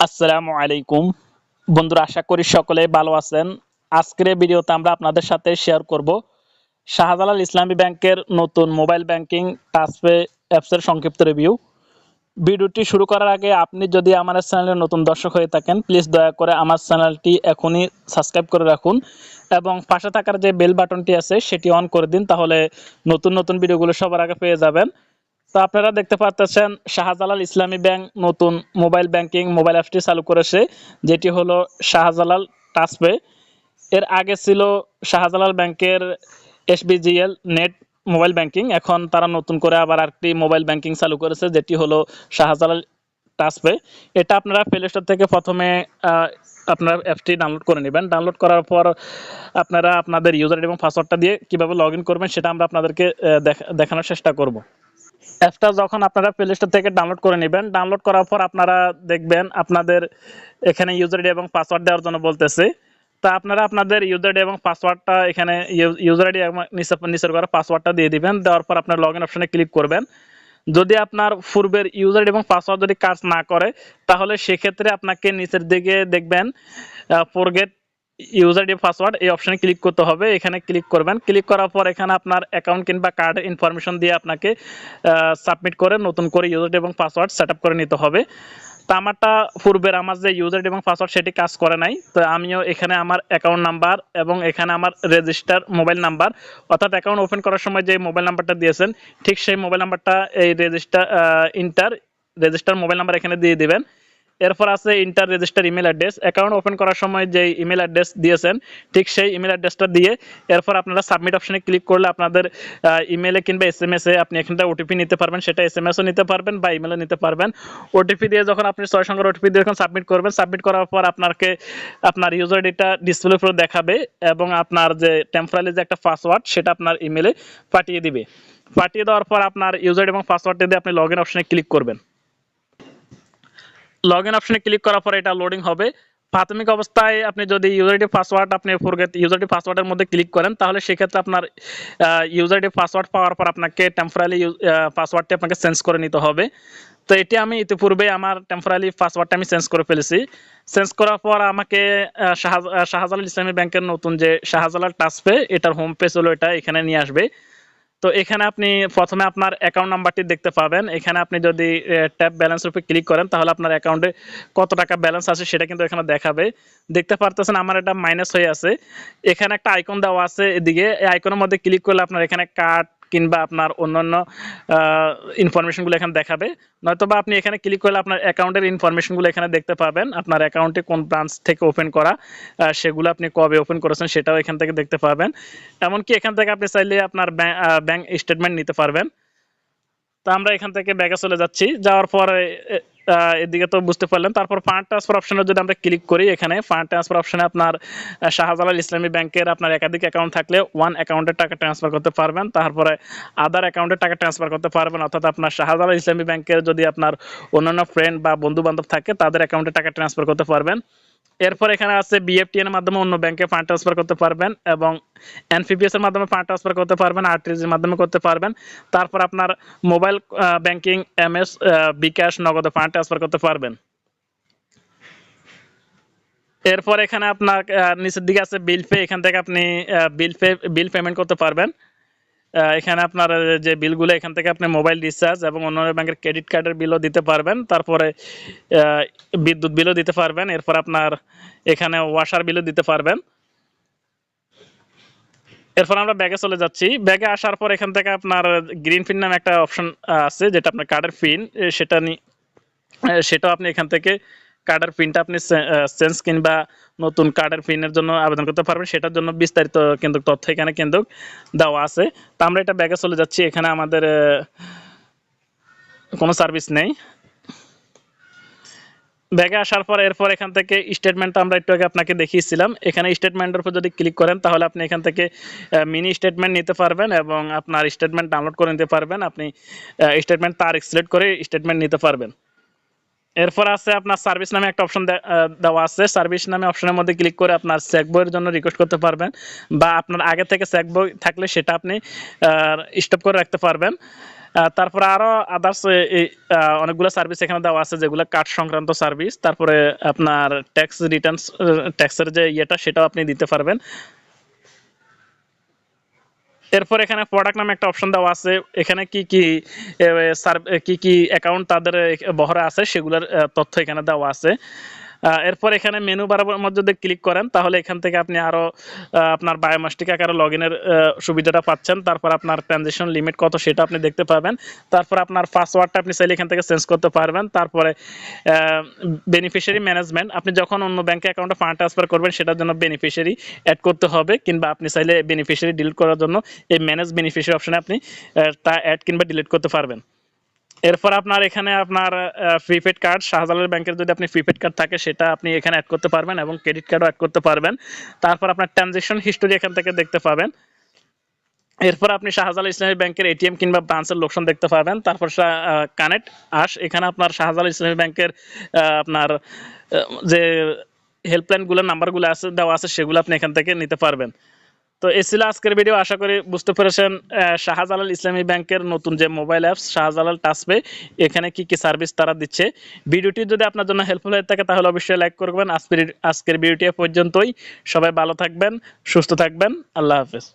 আসসালামু আলাইকুম। বন্ধুরা, আশা করি সকলে ভালো আছেন। আজকের ভিডিওতে আমরা আপনাদের সাথে শেয়ার করব শাহজালাল ইসলামী ব্যাংকের নতুন মোবাইল ব্যাংকিং টাচপে অ্যাপসের সংক্ষিপ্ত রিভিউ ভিডিওটি শুরু করার আগে আপনি যদি আমার চ্যানেলের নতুন দর্শক হয়ে থাকেন প্লিজ দয়া করে আমার চ্যানেলটি এখনই সাবস্ক্রাইব করে রাখুন এবং পাশে থাকার যে বেল বাটনটি আছে, সেটি অন করে দিন, তাহলে নতুন নতুন ভিডিওগুলো সবার আগে পেয়ে যাবেন। তো আপনারা দেখতে পাচ্ছেন শাহজালাল ইসলামী ব্যাংক নতুন মোবাইল ব্যাংকিং, মোবাইল অ্যাপটি চালু করেছে, যেটি হলো শাহজালাল টাচপে এর আগে ছিল শাহজালাল ব্যাংকের এসবিজিএল নেট মোবাইল ব্যাংকিং, এখন তারা নতুন করে আবার আরেকটি মোবাইল ব্যাংকিং চালু করেছে, যেটি হলো শাহজালাল টাচপে এটা আপনারা প্লে স্টোর থেকে প্রথমে আপনার অ্যাপটি ডাউনলোড করে নেবেন। ডাউনলোড করার পর আপনারা আপনাদের ইউজার এবং পাসওয়ার্ডটা দিয়ে কীভাবে লগ করবেন, সেটা আমরা আপনাদেরকে দেখানোর চেষ্টা করব। অ্যাপটা যখন আপনারা প্লে স্টোর থেকে ডাউনলোড করে নেবেন ডাউনলোড করার পর আপনারা দেখবেন আপনাদের এখানে ইউজার আইডি এবং পাসওয়ার্ড দেওয়ার জন্য বলতেছে। তা আপনারা আপনাদের ইউজার আইডি এবং পাসওয়ার্ডটা এখানে ইউজার আইডি এবং নিচে নিচের করে পাসওয়ার্ডটা দিয়ে দিবেন, দেওয়ার পর আপনার লগ ইন অপশনে ক্লিক করবেন। যদি আপনার পূর্বের ইউজার এবং পাসওয়ার্ড যদি কাজ না করে, তাহলে সেক্ষেত্রে আপনাকে নিচের দিকে দেখবেন ফরগেট ইউজার আইডি পাসওয়ার্ড এই অপশানে ক্লিক করতে হবে। এখানে ক্লিক করবেন। ক্লিক করার পর এখানে আপনার অ্যাকাউন্ট কিংবা কার্ডের ইনফরমেশন দিয়ে আপনাকে সাবমিট করে নতুন করে ইউজার এবং পাসওয়ার্ড সেট করে নিতে হবে। তো আমারটা পূর্বের আমার যে ইউজার এবং পাসওয়ার্ড সেটি কাজ করে নাই। তো আমিও এখানে আমার অ্যাকাউন্ট নাম্বার এবং এখানে আমার রেজিস্টার মোবাইল নাম্বার অর্থাৎ অ্যাকাউন্ট ওপেন করার সময় যে মোবাইল নাম্বারটা দিয়েছেন, ঠিক সেই মোবাইল নাম্বারটা এই register enter register mobile number এখানে দিয়ে দিবেন। এরপর আছে enter register email address account open করার সময় যে ইমেল অ্যাড্রেস দিয়েছেন, ঠিক সেই ইমেল অ্যাড্রেসটা দিয়ে এরপর আপনারা সাবমিট অপশনে ক্লিক করলে আপনাদের ইমেলে কিংবা এস এম এস আপনি এখানটা ওটিপি নিতে পারবেন। সেটা এস এম এসও নিতে পারবেন বা ইমেলও নিতে পারবেন। ওটিপি দিয়ে যখন আপনি ছয় সংখ্যার ওটিপি দিয়ে যখন সাবমিট করবেন সাবমিট করার পর আপনাকে, আপনার ইউজার আইডিটা ডিসপ্লে উপরে দেখাবে এবং আপনার যে টেম্পোরারি যে একটা পাসওয়ার্ড সেটা আপনার ইমেলে পাঠিয়ে দিবে। পাঠিয়ে দেওয়ার পর আপনার ইউজার এবং পাসওয়ার্ডটা দিয়ে আপনি লগ ইন অপশনে ক্লিক করবেন। লগ ইন অপশনে ক্লিক করার পরে এটা লোডিং হবে। প্রাথমিক অবস্থায় আপনি যদি ইউজারডি পাসওয়ার্ড আপনি ফরগেট ইউজারডি পাসওয়ার্ডের মধ্যে ক্লিক করেন, তাহলে সেক্ষেত্রে আপনার ইউজারডি পাসওয়ার্ড পাওয়ার পর আপনাকে টেম্পোরারি পাসওয়ার্ডটি আপনাকে চেঞ্জ করে নিতে হবে। তো এটি আমি ইতিপূর্বে আমার টেম্পোরারি পাসওয়ার্ডটা আমি চেঞ্জ করে ফেলেছি। চেঞ্জ করার পর আমাকে শাহজালাল ইসলামী ব্যাংকের নতুন যে শাহজালাল টাচপে এটার হোম পেজ হলো এটা, এখানে নিয়ে আসবে। তো এখানে আপনি প্রথমে আপনার অ্যাকাউন্ট নাম্বারটি দেখতে পাবেন। এখানে আপনি যদি ট্যাপ ব্যালেন্স উপরে ক্লিক করেন, তাহলে আপনার অ্যাকাউন্টে কত টাকা ব্যালেন্স আছে সেটা কিন্তু এখানে দেখাবে। দেখতে পারতেছেন আমার এটা মাইনাস হয়ে আছে। এখানে একটা আইকন দেওয়া আছে এদিকে। এই আইকনের মধ্যে ক্লিক করলে আপনার এখানে কার্ড কিংবা আপনার অন্যান্য ইনফরমেশনগুলো এখানে দেখাবে। নয়তো বা আপনি এখানে ক্লিক করলে আপনার অ্যাকাউন্টের ইনফরমেশনগুলো এখানে দেখতে পাবেন। আপনার অ্যাকাউন্টে কোন ব্রাঞ্চ থেকে ওপেন করা সেগুলো আপনি কবে ওপেন করেছেন সেটাও এখান থেকে দেখতে পাবেন। এমনকি এখান থেকে আপনি চাইলে আপনার ব্যাংক স্টেটমেন্ট নিতে পারবেন। তো আমরা এখান থেকে ব্যাগে চলে যাচ্ছি। যাওয়ার পরে এদিকে তো বুঝতে পারলেন। তারপর ফান্ড ট্রান্সফার অপশনে যদি আমরা ক্লিক করি এখানে ফান্ড ট্রান্সফার অপশনে আপনার শাহজালাল ইসলামী ব্যাংকের আপনার একাধিক অ্যাকাউন্ট থাকলে ওয়ান অ্যাকাউন্টে টাকা ট্রান্সফার করতে পারবেন। তারপরে আদার অ্যাকাউন্টে টাকা ট্রান্সফার করতে পারবেন। অর্থাৎ আপনার শাহজালাল ইসলামী ব্যাংকের যদি আপনার অন্যান্য ফ্রেন্ড বা বন্ধু বান্ধব থাকে, তাদের অ্যাকাউন্টে টাকা ট্রান্সফার করতে পারবেন। এরপর এখানে আছে বিএফটি এর মাধ্যমে অন্য ব্যাংকে ফান্ড ট্রান্সফার করতে পারবেন এবং এনপিপিএস এর মাধ্যমে ফান্ড ট্রান্সফার করতে পারবেন আরটিজি এর মাধ্যমে করতে পারবেন। তারপর আপনার মোবাইল ব্যাংকিং এমএস বিকাশ নগদে ফান্ড ট্রান্সফার করতে পারবেন। এরপর এখানে আপনার নিচের দিকে আছে বিল পে এখান থেকে আপনি বিল পে বিল পেমেন্ট করতে পারবেন। এখানে আপনার যে বিলগুলো এখান থেকে আপনি মোবাইল রিচার্জ এবং অন্যান্য ব্যাংকের ক্রেডিট কার্ডের বিলও দিতে পারবেন। তারপরে বিদ্যুৎ বিলও দিতে পারবেন। এরপর আপনার এখানে ওয়াশার বিলও দিতে পারবেন। এরপর আমরা ব্যাগে চলে যাচ্ছি। ব্যাগে আসার পর এখান থেকে আপনার গ্রিন ফিন নামে একটা অপশন আছে যেটা আপনার কার্ডের পিন সেটা নি আহ, সেটাও আপনি এখান থেকে কার্ডের পিনটা আপনি চেঞ্জ কিংবা নতুন কার্ডের পিনের জন্য আবেদন করতে পারবেন, সেটার জন্য বিস্তারিত কিন্তু তথ্য এখানে কিন্তু দেওয়া আছে। তো আমরা এটা ব্যাগে চলে যাচ্ছি, এখানে আমাদের কোনো সার্ভিস নেই। ব্যাগে আসার পর, এরপর এখান থেকে স্টেটমেন্টটা আমরা একটু আগে আপনাকে দেখিয়েছিলাম। এখানে স্টেটমেন্টের উপর যদি ক্লিক করেন, তাহলে আপনি এখান থেকে মিনি স্টেটমেন্ট নিতে পারবেন এবং আপনার স্টেটমেন্ট ডাউনলোড করে নিতে পারবেন। আপনি স্টেটমেন্ট তার সিলেক্ট করে স্টেটমেন্ট নিতে পারবেন। এরপর আছে আপনার সার্ভিস নামে একটা অপশন দেওয়া আছে। সার্ভিস নামে অপশনের মধ্যে ক্লিক করে আপনার চেক বইয়ের জন্য রিকোয়েস্ট করতে পারবেন বা আপনার আগে থেকে চেক বই থাকলে সেটা আপনি স্টপ করে রাখতে পারবেন। তারপরে আরও আদার্স অনেকগুলো সার্ভিস এখানে দেওয়া আছে, যেগুলো কার্ড সংক্রান্ত সার্ভিস তারপরে আপনার ট্যাক্স রিটার্নস ট্যাক্সের যে ইয়েটা, সেটাও আপনি দিতে পারবেন। এরপর এখানে প্রোডাক্ট নামে একটা অপশন দেওয়া আছে। এখানে কি কি সার্ভ কি কি অ্যাকাউন্ট তাদের বহরা আছে সেগুলোর তথ্য এখানে দেওয়া আছে। এরপর এখানে মেনু মধ্যে যদি ক্লিক করেন তাহলে এখান থেকে আপনি আরও আহ, আপনার বায়োমেট্রিক আকারে লগ ইনের সুবিধাটা পাচ্ছেন। তারপর আপনার ট্রানজেকশন লিমিট কত সেটা আপনি দেখতে পাবেন। তারপর আপনার পাসওয়ার্ডটা আপনি চাইলে এখান থেকে চেঞ্জ করতে পারবেন। তারপরে বেনিফিশিয়ারি ম্যানেজমেন্ট আপনি যখন অন্য ব্যাংকে অ্যাকাউন্টে ফান্ড ট্রান্সফার করবেন সেটার জন্য বেনিফিশিয়ারি অ্যাড করতে হবে কিংবা আপনি চাইলে বেনিফিশিয়ারি ডিলিট করার জন্য এই ম্যানেজ বেনিফিশিয়ারি অপশনে আপনি তা অ্যাড কিংবা ডিলিট করতে পারবেন। এরপর আপনার এখানে আপনার প্রিপেড কার্ড শাহজালাল ব্যাংকের যদি আপনি প্রিপেড কার্ড থাকে, সেটা আপনি এখানে অ্যাড করতে পারবেন এবং ক্রেডিট কার্ডও অ্যাড করতে পারবেন। তারপর আপনার ট্রানজেকশন হিস্টোরি এখান থেকে দেখতে পাবেন। এরপর আপনি শাহজালাল ইসলামী ব্যাংকের এটিএম কিংবা ব্রাঞ্চের লোকসান দেখতে পাবেন। তারপর কানেক্ট আস। এখানে আপনার শাহজালাল ইসলামী ব্যাংকের আপনার যে হেল্পলাইনগুলোর নাম্বারগুলো আছে, দেওয়া আছে, সেগুলো আপনি এখান থেকে নিতে পারবেন। তো এ ছিল আজকের ভিডিও আশা করি বুঝতে পেরেছেন শাহজালাল ইসলামী ব্যাংকের নতুন যে মোবাইল অ্যাপস শাহজালাল টাচপে এখানে কি কি সার্ভিস তারা দিচ্ছে। ভিডিওটি যদি আপনার জন্য হেল্পফুল হয়ে থাকে, তাহলে অবশ্যই লাইক করবেন। আজকের আজকের ভিডিওটি পর্যন্তই। সবাই ভালো থাকবেন, সুস্থ থাকবেন। আল্লাহ হাফেজ।